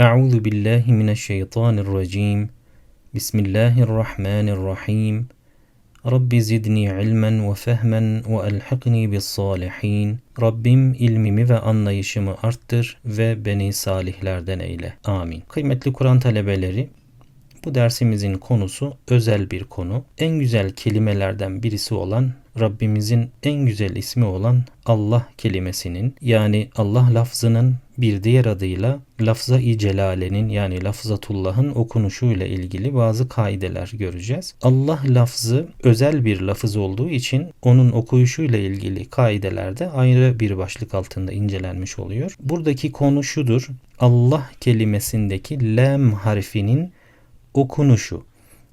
Euzu billahi mineşşeytanirracim. Bismillahirrahmanirrahim. Rabbi zidni ilmen ve fehmen ve elhikni bis salihin. Rabbim ilmimi ve anlayışımı arttır ve beni salihlerden eyle. Amin. Kıymetli Kur'an talebeleri, bu dersimizin konusu özel bir konu. En güzel kelimelerden birisi olan Rabbimizin en güzel ismi olan Allah kelimesinin yani Allah lafzının bir diğer adıyla lafza-i celalenin yani lafzatullah'ın okunuşuyla ilgili bazı kaideler göreceğiz. Allah lafzı özel bir lafız olduğu için onun okuyuşuyla ilgili kaideler de ayrı bir başlık altında incelenmiş oluyor. Buradaki konu şudur. Allah kelimesindeki lem harfinin okunuşu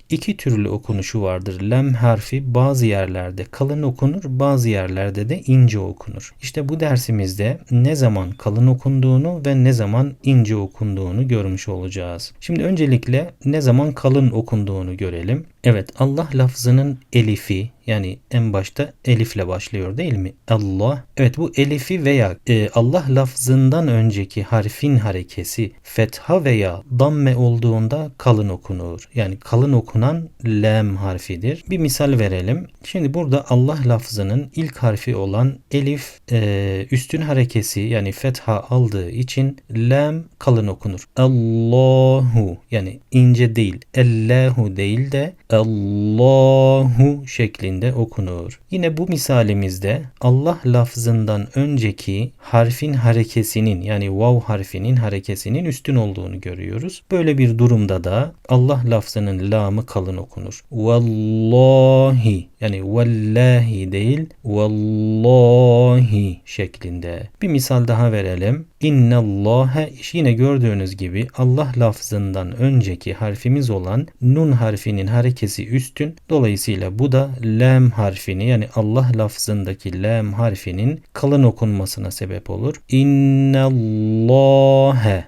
iki türlü okunuşu vardır. Lem harfi bazı yerlerde kalın okunur, bazı yerlerde de ince okunur. İşte bu dersimizde ne zaman kalın okunduğunu ve ne zaman ince okunduğunu görmüş olacağız. Şimdi öncelikle ne zaman kalın okunduğunu görelim. Evet Allah lafzının elifi yani en başta elifle başlıyor değil mi? Allah. Evet bu elifi veya e, Allah lafzından önceki harfin harekesi fetha veya damme olduğunda kalın okunur. Yani kalın okunan lem harfidir. Bir misal verelim. Şimdi burada Allah lafzının ilk harfi olan elif e, üstün harekesi yani fetha aldığı için lem kalın okunur. Allahu yani ince değil. Allahu değil de Allahu şeklinde okunur. Yine bu misalimizde Allah lafzından önceki harfin harekesinin yani vav harfinin harekesinin üstün olduğunu görüyoruz. Böyle bir durumda da Allah lafzının lamı kalın okunur. Vallahi yani vallahi değil vallahi şeklinde. Bir misal daha verelim. İnnallâhe yine gördüğünüz gibi Allah lafzından önceki harfimiz olan nun harfinin harekesi üstün. Dolayısıyla bu da lam harfini yani Allah lafzındaki lam harfinin kalın okunmasına sebep olur. İnnallâhe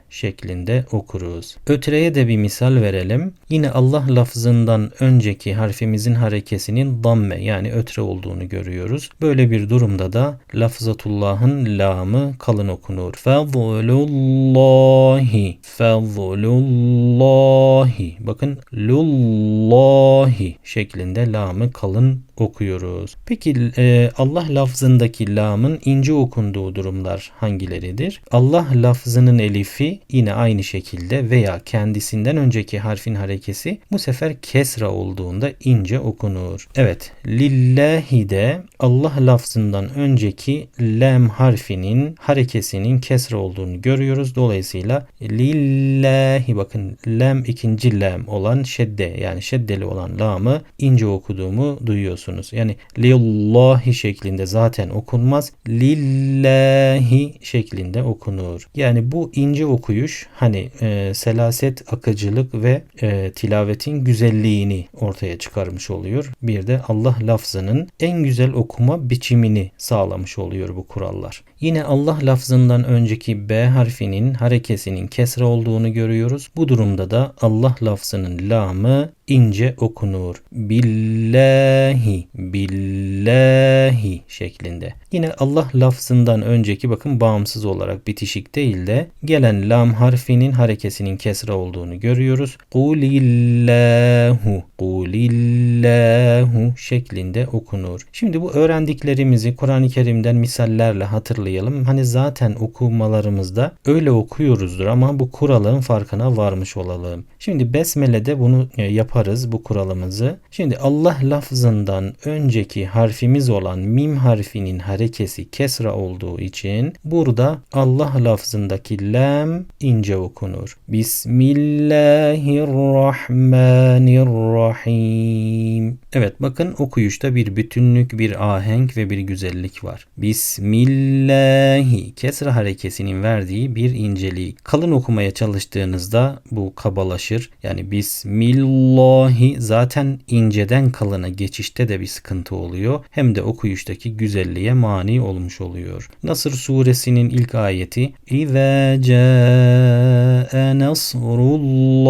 şeklinde okuruz. Ötreye de bir misal verelim. Yine Allah lafzından önceki harfimizin harekesinin damme yani ötre olduğunu görüyoruz. Böyle bir durumda da lafzatullah'ın lamı kalın okunur. Fezlullahi Fezlullahi Bakın lullahi şeklinde lamı kalın okuyoruz. Peki e, Allah lafzındaki lamın ince okunduğu durumlar hangileridir? Allah lafzının elifi yine aynı şekilde veya kendisinden önceki harfin harekesi bu sefer kesra olduğunda ince okunur. Evet lillahi de Allah lafzından önceki lam harfinin harekesinin kesra olduğunu görüyoruz. Dolayısıyla lillahi bakın lam ikinci lam olan şedde yani şeddeli olan lamı ince okuduğumu duyuyorsunuz. Yani lillahi şeklinde zaten okunmaz. Lillahi şeklinde okunur. Yani bu ince okuyuş hani e, selaset, akıcılık ve e, tilavetin güzelliğini ortaya çıkarmış oluyor. Bir de Allah lafzının en güzel okuma biçimini sağlamış oluyor bu kurallar. Yine Allah lafzından önceki B harfinin harekesinin kesre olduğunu görüyoruz. Bu durumda da Allah lafzının lamı ince okunur. Billahi, billahi şeklinde. Yine Allah lafzından önceki bakın bağımsız olarak bitişik değil de gelen lam harfinin harekesinin kesre olduğunu görüyoruz. Kulillahu, kulillahu şeklinde okunur. Şimdi bu öğrendiklerimizi Kur'an-ı Kerim'den misallerle hatırlayalım. Hani zaten okumalarımızda öyle okuyoruzdur ama bu kuralın farkına varmış olalım. Şimdi Besmele'de bunu e, yaparız bu kuralımızı. Şimdi Allah lafzından önceki harfimiz olan mim harfinin harekesi kesra olduğu için burada Allah lafzındaki lam ince okunur. Bismillahirrahmanirrahim. Evet bakın okuyuşta bir bütünlük, bir ahenk ve bir güzellik var. Bismillahi kesra harekesinin verdiği bir inceliği. Kalın okumaya çalıştığınızda bu kabalaşır. Yani Bismillah Allahi zaten inceden kalına geçişte de bir sıkıntı oluyor. Hem de okuyuştaki güzelliğe mani olmuş oluyor. Nasır suresinin ilk ayeti İzâ câe nasrullahi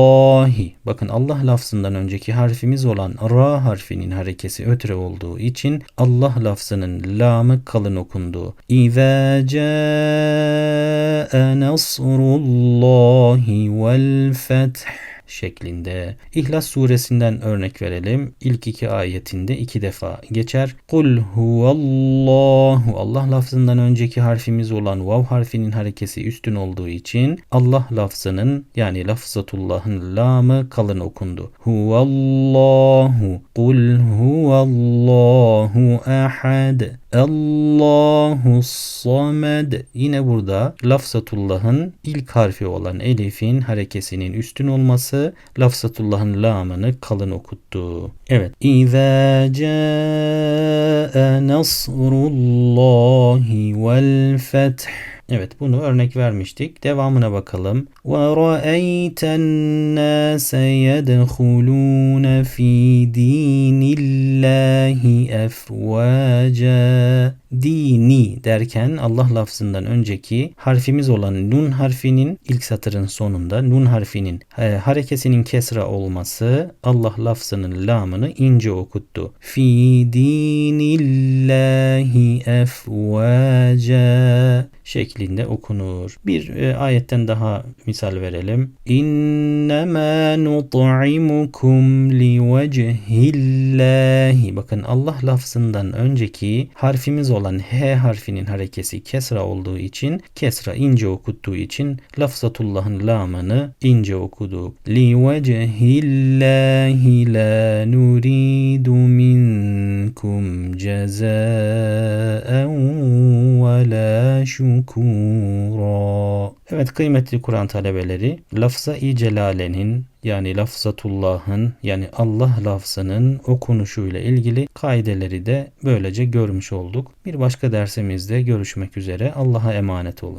Bakın Allah lafzından önceki harfimiz olan ra harfinin harekesi ötre olduğu için Allah lafzının lamı kalın okundu. İzâ câe nasrullahi vel feth şeklinde. İhlas suresinden örnek verelim. İlk iki ayetinde iki defa geçer. Kul huvallahu Allah lafzından önceki harfimiz olan vav harfinin harekesi üstün olduğu için Allah lafzının yani lafzatullahın lamı kalın okundu. Huvallahu Kul huvallahu ahad Allahu samed. Yine burada lafzatullahın ilk harfi olan elifin harekesinin üstün olması lafzatullahın lamını kalın okuttu. Evet. İzâ câe nasrullahi vel feth. Evet bunu örnek vermiştik. Devamına bakalım. وَرَأَيْتَ النَّاسَ يَدْخُلُونَ ف۪ي دِينِ اللّٰهِ اَفْوَاجًا Dini derken Allah lafzından önceki harfimiz olan nun harfinin ilk satırın sonunda nun harfinin e, harekesinin kesra olması Allah lafzının lamını ince okuttu. Fi dinillahi efvaca şeklinde okunur. Bir e, ayetten daha misal verelim. İnnemâ nut'imukum liwecihillahi. Bakın Allah lafzından önceki harfimiz olan H harfinin harekesi kesra olduğu için kesra ince okuttuğu için lafzatullahın lamını ince okuduk. Liwecihillahi la nuridu minkum cezaen ve la şukura. Evet kıymetli Kur'an talebeleri lafza-i celalenin yani lafzatullah'ın yani Allah lafzının okunuşuyla ilgili kaideleri de böylece görmüş olduk. Bir başka dersimizde görüşmek üzere. Allah'a emanet olun.